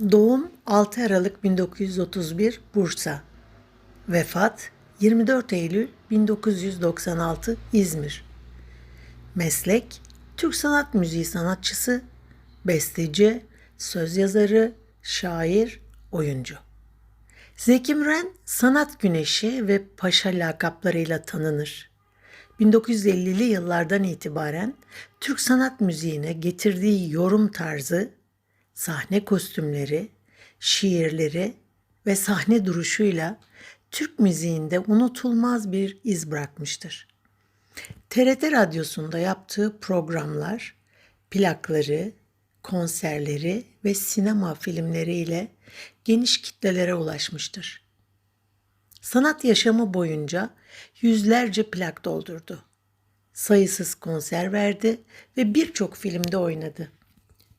Doğum 6 Aralık 1931 Bursa. Vefat 24 Eylül 1996 İzmir. Meslek Türk sanat müziği sanatçısı, besteci, söz yazarı, şair, oyuncu. Zeki Müren sanat güneşi ve paşa lakaplarıyla tanınır. 1950'li yıllardan itibaren Türk sanat müziğine getirdiği yorum tarzı, sahne kostümleri, şiirleri ve sahne duruşuyla Türk müziğinde unutulmaz bir iz bırakmıştır. TRT Radyosu'nda yaptığı programlar, plakları, konserleri ve sinema filmleriyle geniş kitlelere ulaşmıştır. Sanat yaşamı boyunca yüzlerce plak doldurdu. Sayısız konser verdi ve birçok filmde oynadı.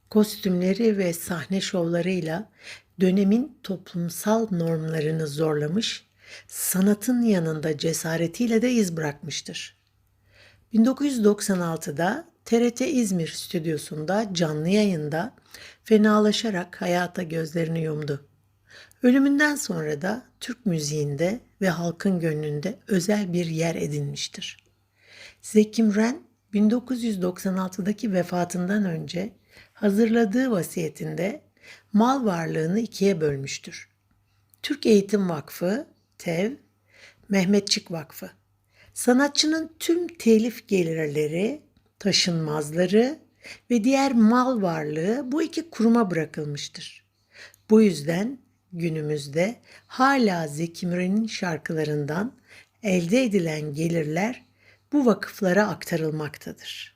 Kostümleri ve sahne şovlarıyla dönemin toplumsal normlarını zorlamış, sanatın yanında cesaretiyle de iz bırakmıştır. 1996'da TRT İzmir stüdyosunda canlı yayında fenalaşarak hayata gözlerini yumdu. Ölümünden sonra da Türk müziğinde ve halkın gönlünde özel bir yer edinmiştir. Zeki Müren 1996'daki vefatından önce hazırladığı vasiyetinde mal varlığını ikiye bölmüştür. Türk Eğitim Vakfı, TEV, Mehmetçik Vakfı. Sanatçının tüm telif gelirleri, taşınmazları ve diğer mal varlığı bu iki kuruma bırakılmıştır. Bu yüzden günümüzde hala Zeki Müren'in şarkılarından elde edilen gelirler bu vakıflara aktarılmaktadır.